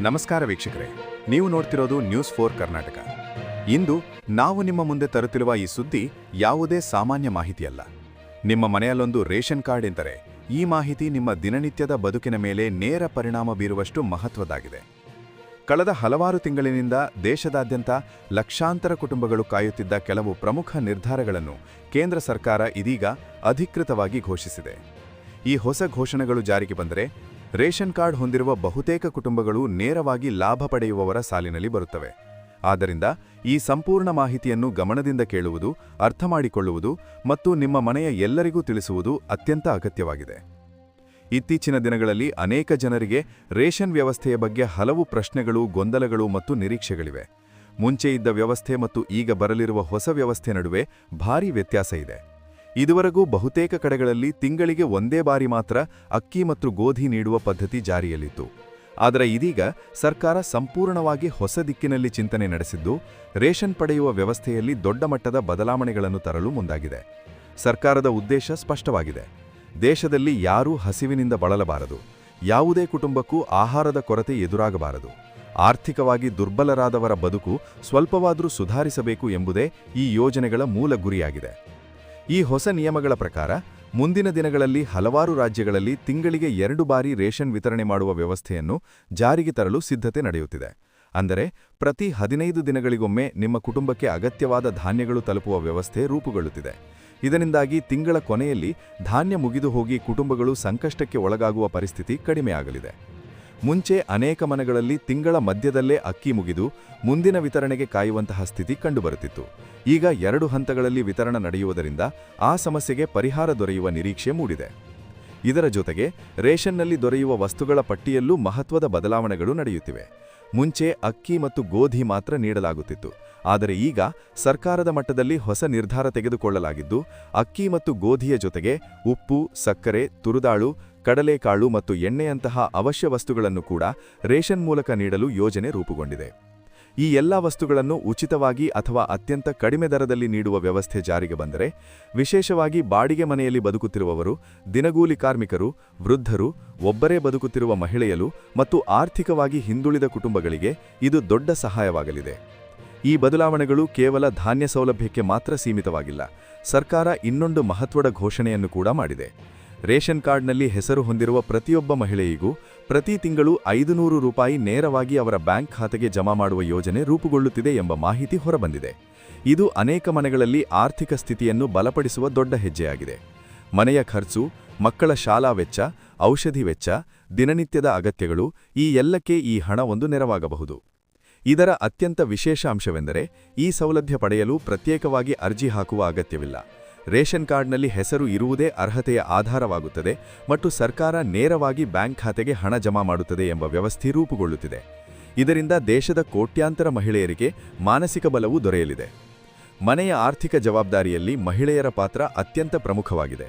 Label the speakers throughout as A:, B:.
A: ನಮಸ್ಕಾರ ವೀಕ್ಷಕರೇ. ನೀವು ನೋಡ್ತಿರೋದು ನ್ಯೂಸ್ ಫೋರ್ ಕರ್ನಾಟಕ. ಇಂದು ನಾವು ನಿಮ್ಮ ಮುಂದೆ ತರುತ್ತಿರುವ ಈ ಸುದ್ದಿ ಯಾವುದೇ ಸಾಮಾನ್ಯ ಮಾಹಿತಿಯಲ್ಲ. ನಿಮ್ಮ ಮನೆಯಲ್ಲೊಂದು ರೇಷನ್ ಕಾರ್ಡ್ ಎಂದರೆ ಈ ಮಾಹಿತಿ ನಿಮ್ಮ ದಿನನಿತ್ಯದ ಬದುಕಿನ ಮೇಲೆ ನೇರ ಪರಿಣಾಮ ಬೀರುವಷ್ಟು ಮಹತ್ವದಾಗಿದೆ. ಕಳೆದ ಹಲವಾರು ತಿಂಗಳಿನಿಂದ ದೇಶದಾದ್ಯಂತ ಲಕ್ಷಾಂತರ ಕುಟುಂಬಗಳು ಕಾಯುತ್ತಿದ್ದ ಕೆಲವು ಪ್ರಮುಖ ನಿರ್ಧಾರಗಳನ್ನು ಕೇಂದ್ರ ಸರ್ಕಾರ ಇದೀಗ ಅಧಿಕೃತವಾಗಿ ಘೋಷಿಸಿದೆ. ಈ ಹೊಸ ಘೋಷಣೆಗಳು ಜಾರಿಗೆ ಬಂದರೆ ರೇಷನ್ ಕಾರ್ಡ್ ಹೊಂದಿರುವ ಬಹುತೇಕ ಕುಟುಂಬಗಳು ನೇರವಾಗಿ ಲಾಭ ಪಡೆಯುವವರ ಸಾಲಿನಲ್ಲಿ ಬರುತ್ತವೆ. ಆದ್ದರಿಂದ ಈ ಸಂಪೂರ್ಣ ಮಾಹಿತಿಯನ್ನು ಗಮನದಿಂದ ಕೇಳುವುದು, ಅರ್ಥ ಮಾಡಿಕೊಳ್ಳುವುದು ಮತ್ತು ನಿಮ್ಮ ಮನೆಯ ಎಲ್ಲರಿಗೂ ತಿಳಿಸುವುದು ಅತ್ಯಂತ ಅಗತ್ಯವಾಗಿದೆ. ಇತ್ತೀಚಿನ ದಿನಗಳಲ್ಲಿ ಅನೇಕ ಜನರಿಗೆ ರೇಷನ್ ವ್ಯವಸ್ಥೆಯ ಬಗ್ಗೆ ಹಲವು ಪ್ರಶ್ನೆಗಳು, ಗೊಂದಲಗಳು ಮತ್ತು ನಿರೀಕ್ಷೆಗಳಿವೆ. ಮುಂಚೆ ಇದ್ದ ವ್ಯವಸ್ಥೆ ಮತ್ತು ಈಗ ಬರಲಿರುವ ಹೊಸ ವ್ಯವಸ್ಥೆ ನಡುವೆ ಭಾರೀ ವ್ಯತ್ಯಾಸ ಇದೆ. ಇದುವರೆಗೂ ಬಹುತೇಕ ಕಡೆಗಳಲ್ಲಿ ತಿಂಗಳಿಗೆ ಒಂದೇ ಬಾರಿ ಮಾತ್ರ ಅಕ್ಕಿ ಮತ್ತು ಗೋಧಿ ನೀಡುವ ಪದ್ಧತಿ ಜಾರಿಯಲ್ಲಿತ್ತು. ಆದರೆ ಇದೀಗ ಸರ್ಕಾರ ಸಂಪೂರ್ಣವಾಗಿ ಹೊಸ ದಿಕ್ಕಿನಲ್ಲಿ ಚಿಂತನೆ ನಡೆಸಿದ್ದು, ರೇಷನ್ ಪಡೆಯುವ ವ್ಯವಸ್ಥೆಯಲ್ಲಿ ದೊಡ್ಡ ಮಟ್ಟದ ಬದಲಾವಣೆಗಳನ್ನು ತರಲು ಮುಂದಾಗಿದೆ. ಸರ್ಕಾರದ ಉದ್ದೇಶ ಸ್ಪಷ್ಟವಾಗಿದೆ. ದೇಶದಲ್ಲಿ ಯಾರೂ ಹಸಿವಿನಿಂದ ಬಳಲಬಾರದು. ಯಾವುದೇ ಕುಟುಂಬಕ್ಕೂ ಆಹಾರದ ಕೊರತೆ ಎದುರಾಗಬಾರದು. ಆರ್ಥಿಕವಾಗಿ ದುರ್ಬಲರಾದವರ ಬದುಕು ಸ್ವಲ್ಪವಾದರೂ ಸುಧಾರಿಸಬೇಕು ಎಂಬುದೇ ಈ ಯೋಜನೆಗಳ ಮೂಲ ಗುರಿಯಾಗಿದೆ. ಈ ಹೊಸ ನಿಯಮಗಳ ಪ್ರಕಾರ ಮುಂದಿನ ದಿನಗಳಲ್ಲಿ ಹಲವಾರು ರಾಜ್ಯಗಳಲ್ಲಿ ತಿಂಗಳಿಗೆ ಎರಡು ಬಾರಿ ರೇಷನ್ ವಿತರಣೆ ಮಾಡುವ ವ್ಯವಸ್ಥೆಯನ್ನು ಜಾರಿಗೆ ತರಲು ಸಿದ್ಧತೆ ನಡೆಯುತ್ತಿದೆ. ಅಂದರೆ ಪ್ರತಿ ಹದಿನೈದು ದಿನಗಳಿಗೊಮ್ಮೆ ನಿಮ್ಮ ಕುಟುಂಬಕ್ಕೆ ಅಗತ್ಯವಾದ ಧಾನ್ಯಗಳು ತಲುಪುವ ವ್ಯವಸ್ಥೆ ರೂಪುಗೊಳ್ಳುತ್ತಿದೆ. ಇದರಿಂದಾಗಿ ತಿಂಗಳ ಕೊನೆಯಲ್ಲಿ ಧಾನ್ಯ ಮುಗಿದು ಹೋಗಿ ಕುಟುಂಬಗಳು ಸಂಕಷ್ಟಕ್ಕೆ ಒಳಗಾಗುವ ಪರಿಸ್ಥಿತಿ ಕಡಿಮೆಯಾಗಲಿದೆ. ಮುಂಚೆ ಅನೇಕ ಮನೆಗಳಲ್ಲಿ ತಿಂಗಳ ಮಧ್ಯದಲ್ಲೇ ಅಕ್ಕಿ ಮುಗಿದು ಮುಂದಿನ ವಿತರಣೆಗೆ ಕಾಯುವಂತಹ ಸ್ಥಿತಿ ಕಂಡುಬರುತ್ತಿತ್ತು. ಈಗ ಎರಡು ಹಂತಗಳಲ್ಲಿ ವಿತರಣೆ ನಡೆಯುವುದರಿಂದ ಆ ಸಮಸ್ಯೆಗೆ ಪರಿಹಾರ ದೊರೆಯುವ ನಿರೀಕ್ಷೆ ಮೂಡಿದೆ. ಇದರ ಜೊತೆಗೆ ರೇಷನ್ನಲ್ಲಿ ದೊರೆಯುವ ವಸ್ತುಗಳ ಪಟ್ಟಿಯಲ್ಲೂ ಮಹತ್ವದ ಬದಲಾವಣೆಗಳು ನಡೆಯುತ್ತಿವೆ. ಮುಂಚೆ ಅಕ್ಕಿ ಮತ್ತು ಗೋಧಿ ಮಾತ್ರ ನೀಡಲಾಗುತ್ತಿತ್ತು. ಆದರೆ ಈಗ ಸರ್ಕಾರದ ಮಟ್ಟದಲ್ಲಿ ಹೊಸ ನಿರ್ಧಾರ ತೆಗೆದುಕೊಳ್ಳಲಾಗಿದ್ದು, ಅಕ್ಕಿ ಮತ್ತು ಗೋಧಿಯ ಜೊತೆಗೆ ಉಪ್ಪು, ಸಕ್ಕರೆ, ತುರುದಾಳು ಕಡಲೆಕಾಳು ಮತ್ತು ಎಣ್ಣೆಯಂತಹ ಅವಶ್ಯ ವಸ್ತುಗಳನ್ನು ಕೂಡ ರೇಷನ್ ಮೂಲಕ ನೀಡಲು ಯೋಜನೆ ರೂಪುಗೊಂಡಿದೆ. ಈ ಎಲ್ಲ ವಸ್ತುಗಳನ್ನು ಉಚಿತವಾಗಿ ಅಥವಾ ಅತ್ಯಂತ ಕಡಿಮೆ ದರದಲ್ಲಿ ನೀಡುವ ವ್ಯವಸ್ಥೆ ಜಾರಿಗೆ ಬಂದರೆ, ವಿಶೇಷವಾಗಿ ಬಾಡಿಗೆ ಮನೆಯಲ್ಲಿ ಬದುಕುತ್ತಿರುವವರು, ದಿನಗೂಲಿ ಕಾರ್ಮಿಕರು, ವೃದ್ಧರು, ಒಬ್ಬರೇ ಬದುಕುತ್ತಿರುವ ಮಹಿಳೆಯರು ಮತ್ತು ಆರ್ಥಿಕವಾಗಿ ಹಿಂದುಳಿದ ಕುಟುಂಬಗಳಿಗೆ ಇದು ದೊಡ್ಡ ಸಹಾಯವಾಗಲಿದೆ. ಈ ಬದಲಾವಣೆಗಳು ಕೇವಲ ಧಾನ್ಯ ಸೌಲಭ್ಯಕ್ಕೆ ಮಾತ್ರ ಸೀಮಿತವಾಗಿಲ್ಲ, ಸರ್ಕಾರ ಇನ್ನೊಂದು ಮಹತ್ವದ ಘೋಷಣೆಯನ್ನು ಕೂಡ ಮಾಡಿದೆ. ರೇಷನ್ ಕಾರ್ಡ್ನಲ್ಲಿ ಹೆಸರು ಹೊಂದಿರುವ ಪ್ರತಿಯೊಬ್ಬ ಮಹಿಳೆಯಿಗೂ ಪ್ರತಿ ತಿಂಗಳು ಐದು ನೂರು ರೂಪಾಯಿ ನೇರವಾಗಿ ಅವರ ಬ್ಯಾಂಕ್ ಖಾತೆಗೆ ಜಮಾ ಮಾಡುವ ಯೋಜನೆ ರೂಪುಗೊಳ್ಳುತ್ತಿದೆ ಎಂಬ ಮಾಹಿತಿ ಹೊರಬಂದಿದೆ. ಇದು ಅನೇಕ ಮನೆಗಳಲ್ಲಿ ಆರ್ಥಿಕ ಸ್ಥಿತಿಯನ್ನು ಬಲಪಡಿಸುವ ದೊಡ್ಡ ಹೆಜ್ಜೆಯಾಗಿದೆ. ಮನೆಯ ಖರ್ಚು, ಮಕ್ಕಳ ಶಾಲಾ ವೆಚ್ಚ, ಔಷಧಿ ವೆಚ್ಚ, ದಿನನಿತ್ಯದ ಅಗತ್ಯಗಳು ಈ ಎಲ್ಲಕ್ಕೆ ಈ ಹಣ ಒಂದು ನೆರವಾಗಬಹುದು. ಇದರ ಅತ್ಯಂತ ವಿಶೇಷ ಅಂಶವೆಂದರೆ ಈ ಸೌಲಭ್ಯ ಪಡೆಯಲು ಪ್ರತ್ಯೇಕವಾಗಿ ಅರ್ಜಿ ಹಾಕುವ ಅಗತ್ಯವಿಲ್ಲ. ರೇಷನ್ ಕಾರ್ಡ್ನಲ್ಲಿ ಹೆಸರು ಇರುವುದೇ ಅರ್ಹತೆಯ ಆಧಾರವಾಗುತ್ತದೆ ಮತ್ತು ಸರ್ಕಾರ ನೇರವಾಗಿ ಬ್ಯಾಂಕ್ ಖಾತೆಗೆ ಹಣ ಜಮಾ ಮಾಡುತ್ತದೆ ಎಂಬ ವ್ಯವಸ್ಥೆ ರೂಪುಗೊಳ್ಳುತ್ತಿದೆ. ಇದರಿಂದ ದೇಶದ ಕೋಟ್ಯಾಂತರ ಮಹಿಳೆಯರಿಗೆ ಮಾನಸಿಕ ಬಲವೂ ದೊರೆಯಲಿದೆ. ಮನೆಯ ಆರ್ಥಿಕ ಜವಾಬ್ದಾರಿಯಲ್ಲಿ ಮಹಿಳೆಯರ ಪಾತ್ರ ಅತ್ಯಂತ ಪ್ರಮುಖವಾಗಿದೆ.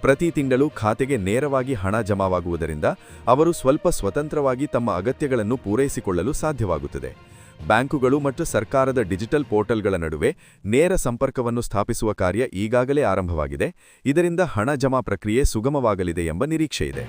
A: ಪ್ರತಿ ತಿಂಗಳು ಖಾತೆಗೆ ನೇರವಾಗಿ ಹಣ ಜಮಾವಾಗುವುದರಿಂದ ಅವರು ಸ್ವಲ್ಪ ಸ್ವತಂತ್ರವಾಗಿ ತಮ್ಮ ಅಗತ್ಯಗಳನ್ನು ಪೂರೈಸಿಕೊಳ್ಳಲು ಸಾಧ್ಯವಾಗುತ್ತದೆ. ಬ್ಯಾಂಕುಗಳು ಮತ್ತು ಸರ್ಕಾರದ ಡಿಜಿಟಲ್ ಪೋರ್ಟಲ್ಗಳ ನಡುವೆ ನೇರ ಸಂಪರ್ಕವನ್ನು ಸ್ಥಾಪಿಸುವ ಕಾರ್ಯ ಈಗಾಗಲೇ ಆರಂಭವಾಗಿದೆ. ಇದರಿಂದ ಹಣ ಜಮಾ ಪ್ರಕ್ರಿಯೆ ಸುಗಮವಾಗಲಿದೆ ಎಂಬ ನಿರೀಕ್ಷೆಯಿದೆ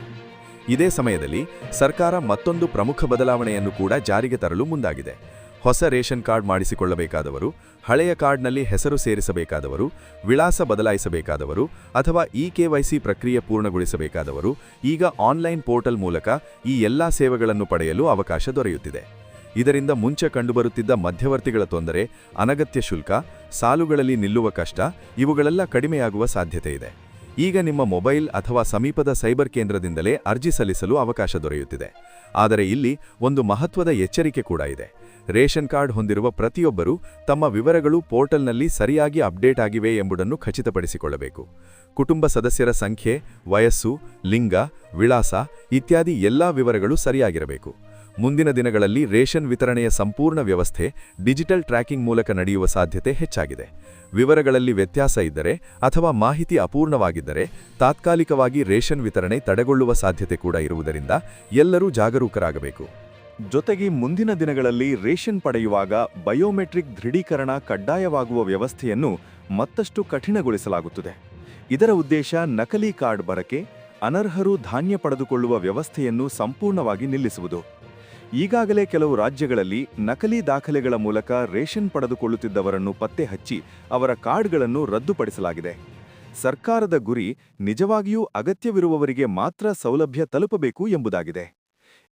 A: ಇದೇ. ಸಮಯದಲ್ಲಿ ಸರ್ಕಾರ ಮತ್ತೊಂದು ಪ್ರಮುಖ ಬದಲಾವಣೆಯನ್ನು ಕೂಡ ಜಾರಿಗೆ ತರಲು ಮುಂದಾಗಿದೆ. ಹೊಸ ರೇಷನ್ ಕಾರ್ಡ್ ಮಾಡಿಸಿಕೊಳ್ಳಬೇಕಾದವರು, ಹಳೆಯ ಕಾರ್ಡ್ನಲ್ಲಿ ಹೆಸರು ಸೇರಿಸಬೇಕಾದವರು, ವಿಳಾಸ ಬದಲಾಯಿಸಬೇಕಾದವರು ಅಥವಾ ಇ ಕೆವೈಸಿ ಪ್ರಕ್ರಿಯೆ ಪೂರ್ಣಗೊಳಿಸಬೇಕಾದವರು ಈಗ ಆನ್ಲೈನ್ ಪೋರ್ಟಲ್ ಮೂಲಕ ಈ ಎಲ್ಲಾ ಸೇವೆಗಳನ್ನು ಪಡೆಯಲು ಅವಕಾಶ ದೊರೆಯುತ್ತಿದೆ. ಇದರಿಂದ ಮುಂಚೆ ಕಂಡುಬರುತ್ತಿದ್ದ ಮಧ್ಯವರ್ತಿಗಳ ತೊಂದರೆ, ಅನಗತ್ಯ ಶುಲ್ಕ, ಸಾಲುಗಳಲ್ಲಿ ನಿಲ್ಲುವ ಕಷ್ಟ, ಇವುಗಳೆಲ್ಲ ಕಡಿಮೆಯಾಗುವ ಸಾಧ್ಯತೆ ಇದೆ. ಈಗ ನಿಮ್ಮ ಮೊಬೈಲ್ ಅಥವಾ ಸಮೀಪದ ಸೈಬರ್ ಕೇಂದ್ರದಿಂದಲೇ ಅರ್ಜಿ ಸಲ್ಲಿಸಲು ಅವಕಾಶ ದೊರೆಯುತ್ತಿದೆ. ಆದರೆ ಇಲ್ಲಿ ಒಂದು ಮಹತ್ವದ ಎಚ್ಚರಿಕೆ ಕೂಡ ಇದೆ. ರೇಷನ್ ಕಾರ್ಡ್ ಹೊಂದಿರುವ ಪ್ರತಿಯೊಬ್ಬರೂ ತಮ್ಮ ವಿವರಗಳು ಪೋರ್ಟಲ್ನಲ್ಲಿ ಸರಿಯಾಗಿ ಅಪ್ಡೇಟ್ ಆಗಿವೆ ಎಂಬುದನ್ನು ಖಚಿತಪಡಿಸಿಕೊಳ್ಳಬೇಕು. ಕುಟುಂಬ ಸದಸ್ಯರ ಸಂಖ್ಯೆ, ವಯಸ್ಸು, ಲಿಂಗ, ವಿಳಾಸ ಇತ್ಯಾದಿ ಎಲ್ಲಾ ವಿವರಗಳು ಸರಿಯಾಗಿರಬೇಕು. ಮುಂದಿನ ದಿನಗಳಲ್ಲಿ ರೇಷನ್ ವಿತರಣೆಯ ಸಂಪೂರ್ಣ ವ್ಯವಸ್ಥೆ ಡಿಜಿಟಲ್ ಟ್ರ್ಯಾಕಿಂಗ್ ಮೂಲಕ ನಡೆಯುವ ಸಾಧ್ಯತೆ ಹೆಚ್ಚಾಗಿದೆ. ವಿವರಗಳಲ್ಲಿ ವ್ಯತ್ಯಾಸ ಇದ್ದರೆ ಅಥವಾ ಮಾಹಿತಿ ಅಪೂರ್ಣವಾಗಿದ್ದರೆ ತಾತ್ಕಾಲಿಕವಾಗಿ ರೇಷನ್ ವಿತರಣೆ ತಡೆಗೊಳ್ಳುವ ಸಾಧ್ಯತೆ ಕೂಡ ಇರುವುದರಿಂದ ಎಲ್ಲರೂ ಜಾಗರೂಕರಾಗಬೇಕು.
B: ಜೊತೆಗೆ ಮುಂದಿನ ದಿನಗಳಲ್ಲಿ ರೇಷನ್ ಪಡೆಯುವಾಗ ಬಯೋಮೆಟ್ರಿಕ್ ದೃಢೀಕರಣ ಕಡ್ಡಾಯವಾಗುವ ವ್ಯವಸ್ಥೆಯನ್ನು ಮತ್ತಷ್ಟು ಕಠಿಣಗೊಳಿಸಲಾಗುತ್ತದೆ. ಇದರ ಉದ್ದೇಶ ನಕಲಿ ಕಾರ್ಡ್ ಬರಕೆ, ಅನರ್ಹರು ಧಾನ್ಯ ಪಡೆದುಕೊಳ್ಳುವ ವ್ಯವಸ್ಥೆಯನ್ನು ಸಂಪೂರ್ಣವಾಗಿ ನಿಲ್ಲಿಸುವುದು. ಈಗಾಗಲೇ ಕೆಲವು ರಾಜ್ಯಗಳಲ್ಲಿ ನಕಲಿ ದಾಖಲೆಗಳ ಮೂಲಕ ರೇಷನ್ ಪಡೆದುಕೊಳ್ಳುತ್ತಿದ್ದವರನ್ನು ಪತ್ತೆ ಹಚ್ಚಿ ಅವರ ಕಾರ್ಡ್ಗಳನ್ನು ರದ್ದುಪಡಿಸಲಾಗಿದೆ. ಸರ್ಕಾರದ ಗುರಿ ನಿಜವಾಗಿಯೂ ಅಗತ್ಯವಿರುವವರಿಗೆ ಮಾತ್ರ ಸೌಲಭ್ಯ ತಲುಪಬೇಕು ಎಂಬುದಾಗಿದೆ.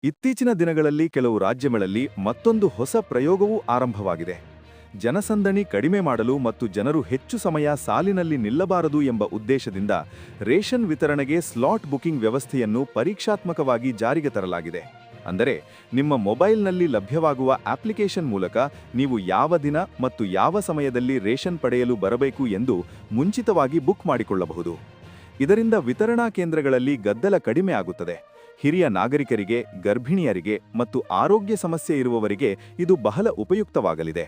B: ಇತ್ತೀಚಿನ ದಿನಗಳಲ್ಲಿ ಕೆಲವು ರಾಜ್ಯಗಳಲ್ಲಿ ಮತ್ತೊಂದು ಹೊಸ ಪ್ರಯೋಗವೂ ಆರಂಭವಾಗಿದೆ. ಜನಸಂದಣಿ ಕಡಿಮೆ ಮಾಡಲು ಮತ್ತು ಜನರು ಹೆಚ್ಚು ಸಮಯ ಸಾಲಿನಲ್ಲಿ ನಿಲ್ಲಬಾರದು ಎಂಬ ಉದ್ದೇಶದಿಂದ ರೇಷನ್ ವಿತರಣೆಗೆ ಸ್ಲಾಟ್ ಬುಕಿಂಗ್ ವ್ಯವಸ್ಥೆಯನ್ನು ಪರೀಕ್ಷಾತ್ಮಕವಾಗಿ ಜಾರಿಗೆ ತರಲಾಗಿದೆ. ಅಂದರೆ ನಿಮ್ಮ ಮೊಬೈಲ್ನಲ್ಲಿ ಲಭ್ಯವಾಗುವ ಅಪ್ಲಿಕೇಶನ್ ಮೂಲಕ ನೀವು ಯಾವ ದಿನ ಮತ್ತು ಯಾವ ಸಮಯದಲ್ಲಿ ರೇಷನ್ ಪಡೆಯಲು ಬರಬೇಕು ಎಂದು ಮುಂಚಿತವಾಗಿ ಬುಕ್ ಮಾಡಿಕೊಳ್ಳಬಹುದು. ಇದರಿಂದ ವಿತರಣಾ ಕೇಂದ್ರಗಳಲ್ಲಿ ಗದ್ದಲ ಕಡಿಮೆ ಆಗುತ್ತದೆ. ಹಿರಿಯ ನಾಗರಿಕರಿಗೆ, ಗರ್ಭಿಣಿಯರಿಗೆ ಮತ್ತು ಆರೋಗ್ಯ ಸಮಸ್ಯೆ ಇರುವವರಿಗೆ ಇದು ಬಹಳ ಉಪಯುಕ್ತವಾಗಲಿದೆ.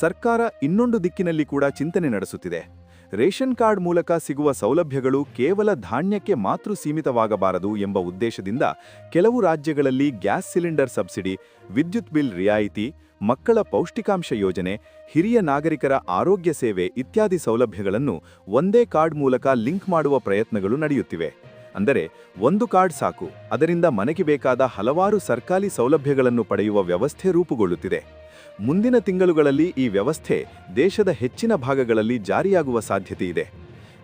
B: ಸರ್ಕಾರ ಇನ್ನೊಂದು ದಿಕ್ಕಿನಲ್ಲಿ ಕೂಡ ಚಿಂತನೆ ನಡೆಸುತ್ತಿದೆ. ರೇಷನ್ ಕಾರ್ಡ್ ಮೂಲಕ ಸಿಗುವ ಸೌಲಭ್ಯಗಳು ಕೇವಲ ಧಾನ್ಯಕ್ಕೆ ಮಾತ್ರ ಸೀಮಿತವಾಗಬಾರದು ಎಂಬ ಉದ್ದೇಶದಿಂದ ಕೆಲವು ರಾಜ್ಯಗಳಲ್ಲಿ ಗ್ಯಾಸ್ ಸಿಲಿಂಡರ್ ಸಬ್ಸಿಡಿ, ವಿದ್ಯುತ್ ಬಿಲ್ ರಿಯಾಯಿತಿ, ಮಕ್ಕಳ ಪೌಷ್ಟಿಕಾಂಶ ಯೋಜನೆ, ಹಿರಿಯ ನಾಗರಿಕರ ಆರೋಗ್ಯ ಸೇವೆ ಇತ್ಯಾದಿ ಸೌಲಭ್ಯಗಳನ್ನು ಒಂದೇ ಕಾರ್ಡ್ ಮೂಲಕ ಲಿಂಕ್ ಮಾಡುವ ಪ್ರಯತ್ನಗಳು ನಡೆಯುತ್ತಿವೆ. ಅಂದರೆ ಒಂದು ಕಾರ್ಡ್ ಸಾಕು, ಅದರಿಂದ ಮನೆಗೆ ಬೇಕಾದ ಹಲವಾರು ಸರ್ಕಾರಿ ಸೌಲಭ್ಯಗಳನ್ನು ಪಡೆಯುವ ವ್ಯವಸ್ಥೆ ರೂಪುಗೊಳ್ಳುತ್ತಿದೆ. ಮುಂದಿನ ತಿಂಗಳುಗಳಲ್ಲಿ ಈ ವ್ಯವಸ್ಥೆ ದೇಶದ ಹೆಚ್ಚಿನ ಭಾಗಗಳಲ್ಲಿ ಜಾರಿಯಾಗುವ ಸಾಧ್ಯತೆ ಇದೆ.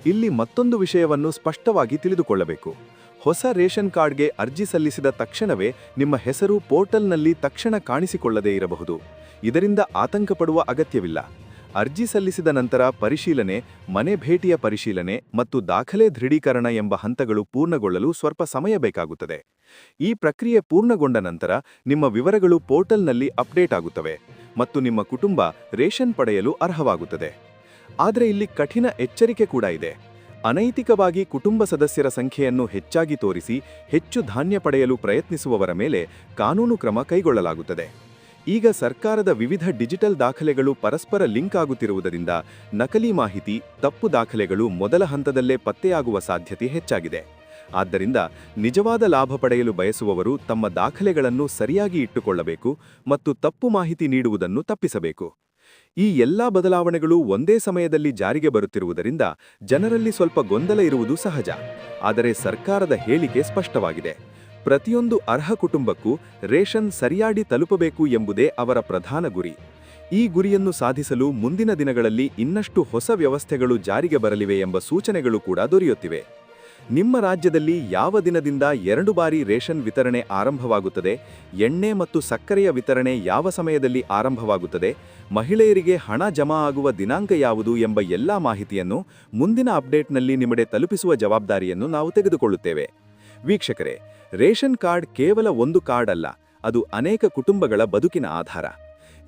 B: ಇಲ್ಲಿ ಮತ್ತೊಂದು ವಿಷಯವನ್ನು ಸ್ಪಷ್ಟವಾಗಿ ತಿಳಿದುಕೊಳ್ಳಬೇಕು. ಹೊಸ ರೇಷನ್ ಕಾರ್ಡ್ಗೆ ಅರ್ಜಿ ಸಲ್ಲಿಸಿದ ತಕ್ಷಣವೇ ನಿಮ್ಮ ಹೆಸರು ಪೋರ್ಟಲ್ನಲ್ಲಿ ತಕ್ಷಣ ಕಾಣಿಸಿಕೊಳ್ಳದೇ ಇರಬಹುದು. ಇದರಿಂದ ಆತಂಕಪಡುವ ಅಗತ್ಯವಿಲ್ಲ. ಅರ್ಜಿ ಸಲ್ಲಿಸಿದ ನಂತರ ಪರಿಶೀಲನೆ, ಮನೆ ಭೇಟಿಯ ಪರಿಶೀಲನೆ ಮತ್ತು ದಾಖಲೆ ದೃಢೀಕರಣ ಎಂಬ ಹಂತಗಳು ಪೂರ್ಣಗೊಳ್ಳಲು ಸ್ವಲ್ಪ ಸಮಯ ಬೇಕಾಗುತ್ತದೆ. ಈ ಪ್ರಕ್ರಿಯೆ ಪೂರ್ಣಗೊಂಡ ನಂತರ ನಿಮ್ಮ ವಿವರಗಳು ಪೋರ್ಟಲ್ನಲ್ಲಿ ಅಪ್ಡೇಟ್ ಆಗುತ್ತವೆ ಮತ್ತು ನಿಮ್ಮ ಕುಟುಂಬ ರೇಷನ್ ಪಡೆಯಲು ಅರ್ಹವಾಗುತ್ತದೆ. ಆದರೆ ಇಲ್ಲಿ ಕಠಿಣ ಎಚ್ಚರಿಕೆ ಕೂಡ ಇದೆ. ಅನೈತಿಕವಾಗಿ ಕುಟುಂಬ ಸದಸ್ಯರ ಸಂಖ್ಯೆಯನ್ನು ಹೆಚ್ಚಾಗಿ ತೋರಿಸಿ ಹೆಚ್ಚು ಧಾನ್ಯ ಪಡೆಯಲು ಪ್ರಯತ್ನಿಸುವವರ ಮೇಲೆ ಕಾನೂನು ಕ್ರಮ ಕೈಗೊಳ್ಳಲಾಗುತ್ತದೆ. ಈಗ ಸರ್ಕಾರದ ವಿವಿಧ ಡಿಜಿಟಲ್ ದಾಖಲೆಗಳು ಪರಸ್ಪರ ಲಿಂಕ್ ಆಗುತ್ತಿರುವುದರಿಂದ ನಕಲಿ ಮಾಹಿತಿ, ತಪ್ಪು ದಾಖಲೆಗಳು ಮೊದಲ ಹಂತದಲ್ಲೇ ಪತ್ತೆಯಾಗುವ ಸಾಧ್ಯತೆ ಹೆಚ್ಚಾಗಿದೆ. ಆದ್ದರಿಂದ ನಿಜವಾದ ಲಾಭ ಪಡೆಯಲು ಬಯಸುವವರು ತಮ್ಮ ದಾಖಲೆಗಳನ್ನು ಸರಿಯಾಗಿ ಇಟ್ಟುಕೊಳ್ಳಬೇಕು ಮತ್ತು ತಪ್ಪು ಮಾಹಿತಿ ನೀಡುವುದನ್ನು ತಪ್ಪಿಸಬೇಕು. ಈ ಎಲ್ಲಾ ಬದಲಾವಣೆಗಳು ಒಂದೇ ಸಮಯದಲ್ಲಿ ಜಾರಿಗೆ ಬರುತ್ತಿರುವುದರಿಂದ ಜನರಲ್ಲಿ ಸ್ವಲ್ಪ ಗೊಂದಲ ಇರುವುದು ಸಹಜ. ಆದರೆ ಸರ್ಕಾರದ ಹೇಳಿಕೆ ಸ್ಪಷ್ಟವಾಗಿದೆ. ಪ್ರತಿಯೊಂದು ಅರ್ಹ ಕುಟುಂಬಕ್ಕೂ ರೇಷನ್ ಸರಿಯಾಡಿ ತಲುಪಬೇಕು ಎಂಬುದೇ ಅವರ ಪ್ರಧಾನ ಗುರಿ. ಈ ಗುರಿಯನ್ನು ಸಾಧಿಸಲು ಮುಂದಿನ ದಿನಗಳಲ್ಲಿ ಇನ್ನಷ್ಟು ಹೊಸ ವ್ಯವಸ್ಥೆಗಳು ಜಾರಿಗೆ ಬರಲಿವೆ ಎಂಬ ಸೂಚನೆಗಳು ಕೂಡ ದೊರೆಯುತ್ತಿವೆ. ನಿಮ್ಮ ರಾಜ್ಯದಲ್ಲಿ ಯಾವ ದಿನದಿಂದ ಎರಡು ಬಾರಿ ರೇಷನ್ ವಿತರಣೆ ಆರಂಭವಾಗುತ್ತದೆ? ಎಣ್ಣೆ ಮತ್ತು ಸಕ್ಕರೆಯ ವಿತರಣೆ ಯಾವ ಸಮಯದಲ್ಲಿ ಆರಂಭವಾಗುತ್ತದೆ? ಮಹಿಳೆಯರಿಗೆ ಹಣ ಜಮಾ ಆಗುವ ದಿನಾಂಕ ಯಾವುದು ಎಂಬ ಎಲ್ಲಾ ಮಾಹಿತಿಯನ್ನು ಮುಂದಿನ ಅಪ್ಡೇಟ್ನಲ್ಲಿ ನಿಮಗೆ ತಲುಪಿಸುವ ಜವಾಬ್ದಾರಿಯನ್ನು ನಾವು ತೆಗೆದುಕೊಳ್ಳುತ್ತೇವೆ. ವೀಕ್ಷಕರೇ, ರೇಷನ್ ಕಾರ್ಡ್ ಕೇವಲ ಒಂದು ಕಾರ್ಡ್ ಅಲ್ಲ, ಅದು ಅನೇಕ ಕುಟುಂಬಗಳ ಬದುಕಿನ ಆಧಾರ.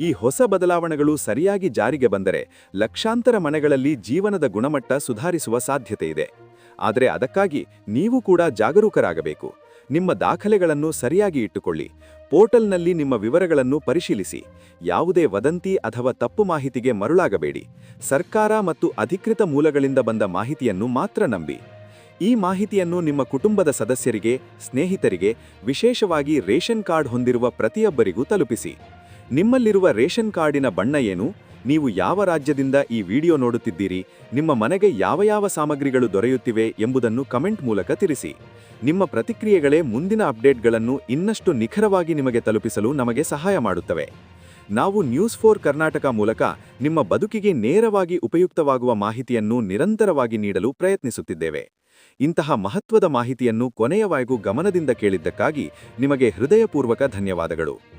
B: ಈ ಹೊಸ ಬದಲಾವಣೆಗಳು ಸರಿಯಾಗಿ ಜಾರಿಗೆ ಬಂದರೆ ಲಕ್ಷಾಂತರ ಮನೆಗಳಲ್ಲಿ ಜೀವನದ ಗುಣಮಟ್ಟ ಸುಧಾರಿಸುವ ಸಾಧ್ಯತೆ ಇದೆ. ಆದರೆ ಅದಕ್ಕಾಗಿ ನೀವು ಕೂಡ ಜಾಗರೂಕರಾಗಬೇಕು. ನಿಮ್ಮ ದಾಖಲೆಗಳನ್ನು ಸರಿಯಾಗಿ ಇಟ್ಟುಕೊಳ್ಳಿ. ಪೋರ್ಟಲ್ನಲ್ಲಿ ನಿಮ್ಮ ವಿವರಗಳನ್ನು ಪರಿಶೀಲಿಸಿ. ಯಾವುದೇ ವದಂತಿ ಅಥವಾ ತಪ್ಪು ಮಾಹಿತಿಗೆ ಮರುಳಾಗಬೇಡಿ. ಸರ್ಕಾರ ಮತ್ತು ಅಧಿಕೃತ ಮೂಲಗಳಿಂದ ಬಂದ ಮಾಹಿತಿಯನ್ನು ಮಾತ್ರ ನಂಬಿ. ಈ ಮಾಹಿತಿಯನ್ನು ನಿಮ್ಮ ಕುಟುಂಬದ ಸದಸ್ಯರಿಗೆ, ಸ್ನೇಹಿತರಿಗೆ, ವಿಶೇಷವಾಗಿ ರೇಷನ್ ಕಾರ್ಡ್ ಹೊಂದಿರುವ ಪ್ರತಿಯೊಬ್ಬರಿಗೂ ತಲುಪಿಸಿ. ನಿಮ್ಮಲ್ಲಿರುವ ರೇಷನ್ ಕಾರ್ಡಿನ ಬಣ್ಣ ಏನು? ನೀವು ಯಾವ ರಾಜ್ಯದಿಂದ ಈ ವಿಡಿಯೋ ನೋಡುತ್ತಿದ್ದೀರಿ? ನಿಮ್ಮ ಮನೆಗೆ ಯಾವ ಯಾವ ಸಾಮಗ್ರಿಗಳು ದೊರೆಯುತ್ತಿವೆ ಎಂಬುದನ್ನು ಕಮೆಂಟ್ ಮೂಲಕ ತಿಳಿಸಿ. ನಿಮ್ಮ ಪ್ರತಿಕ್ರಿಯೆಗಳೇ ಮುಂದಿನ ಅಪ್ಡೇಟ್ಗಳನ್ನು ಇನ್ನಷ್ಟು ನಿಖರವಾಗಿ ನಿಮಗೆ ತಲುಪಿಸಲು ನಮಗೆ ಸಹಾಯ ಮಾಡುತ್ತವೆ. ನಾವು ನ್ಯೂಸ್ ಫೋರ್ ಕರ್ನಾಟಕ ಮೂಲಕ ನಿಮ್ಮ ಬದುಕಿಗೆ ನೇರವಾಗಿ ಉಪಯುಕ್ತವಾಗುವ ಮಾಹಿತಿಯನ್ನು ನಿರಂತರವಾಗಿ ನೀಡಲು ಪ್ರಯತ್ನಿಸುತ್ತಿದ್ದೇವೆ. ಇಂತಹ ಮಹತ್ವದ ಮಾಹಿತಿಯನ್ನು ಕೊನೆಯವಾಗೂ ಗಮನದಿಂದ ಕೇಳಿದ್ದಕ್ಕಾಗಿ ನಿಮಗೆ ಹೃದಯಪೂರ್ವಕ ಧನ್ಯವಾದಗಳು.